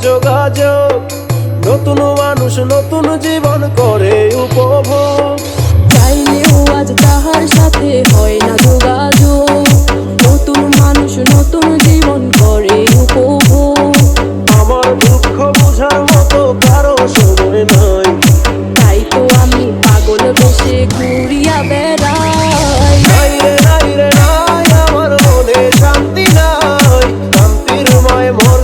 যোগাযোগ। নতুন মানুষ নতুন জীবন করে উপভোগ। চাইলেও আজ তাহার সাথে হয় না যোগাযোগ। নতুন মানুষ নতুন জীবন করে উপভোগ। আমার দুঃখ বোঝার মতো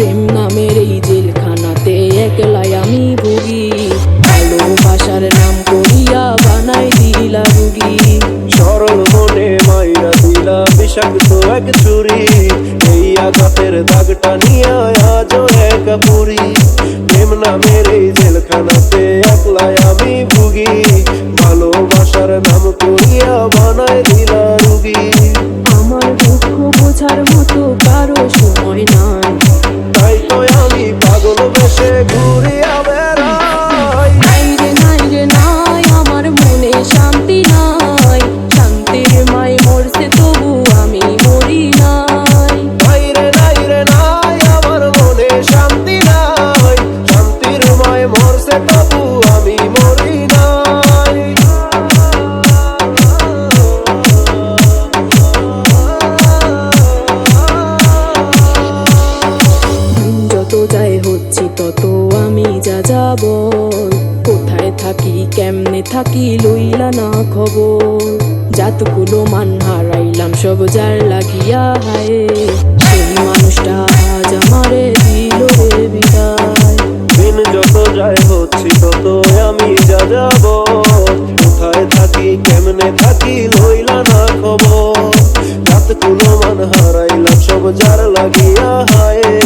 প্রেম নামের এই জেলখানাতে একলাই আমি ভুগি। ভালোবাসার নাম করিয়া বানাই দিলা রুগী। সরল মনে মাইরা দিলা বিষাক্ত এক ছুরি। এই আঘাতের দাগটা নিয়ে আজও এক পুরি। প্রেম নামের এই জেলখানাতে একলাই আমি ভুগি। পাগল তত আমি যা যাব কোথায় থাকি, কেমনে থাকি, লইলা না খবর। জাতগুলো মান হারাইলাম, সব যার লাগিয়া হায়। সেই মানুষটা আজ আমারে দিল যত যায় হচ্ছি তত আমি যা যাব কোথায় থাকি, কেমনে থাকি, লইলা না খবর। কোনো মান হারাইলাম, সব যার লাগিয়া হায়।